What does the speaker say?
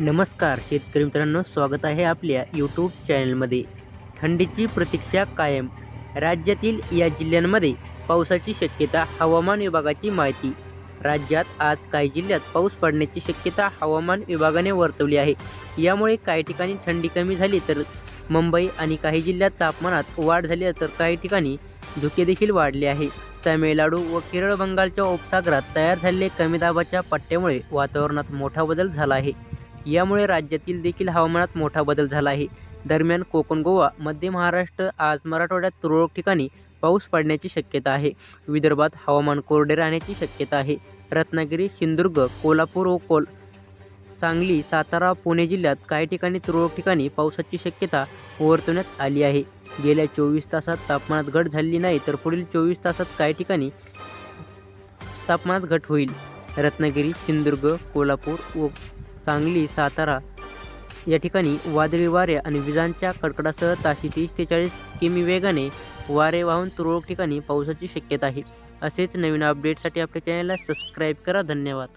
नमस्कार शेतकरी मित्रांनो स्वागत आहे आपल्या यूट्यूब चॅनलमध्ये थंडीची प्रतीक्षा कायम. राज्यातील या जिल्ह्यांमध्ये पावसाची शक्यता हवामान विभागाची माहिती. राज्यात आज काही जिल्ह्यात पाऊस पडण्याची शक्यता हवामान विभागाने वर्तवली आहे. यामुळे काही ठिकाणी थंडी कमी झाली तर मुंबई आणि काही जिल्ह्यात तापमानात वाढ झाली तर काही ठिकाणी धुके देखील वाढले आहे. तामिळनाडू व केरळ बंगालच्या उपसागरात तयार झालेले कमी दाबाच्या पट्ट्यामुळे वातावरणात मोठा बदल झाला आहे. यामुळे राज्यातील देखील हवामानात मोठा बदल झाला आहे. दरम्यान कोकण गोवा मध्य महाराष्ट्र आज मराठवाड्यात तुरळक ठिकाणी पाऊस पडण्याची शक्यता आहे. विदर्भात हवामान कोरडे राहण्याची शक्यता आहे. रत्नागिरी सिंधुदुर्ग कोल्हापूर व कोल सांगली सातारा पुणे जिल्ह्यात काही ठिकाणी तुरळक ठिकाणी पावसाची शक्यता वर्तवण्यात आली आहे. गेल्या चोवीस तासात तापमानात घट झालेली नाही तर पुढील चोवीस तासात काही ठिकाणी तापमानात घट होईल. रत्नागिरी सिंधुदुर्ग कोल्हापूर व सांगली सातारा. या ठिकाणी वादळी वारे आणि विजांच्या कडकडासह ताशी तीस ते चाळीस किमी वेगाने वारे वाहून तुरळक ठिकाणी पावसाची शक्यता आहे. असेच नवीन अपडेटसाठी आपल्या चॅनलला सबस्क्राईब करा. धन्यवाद.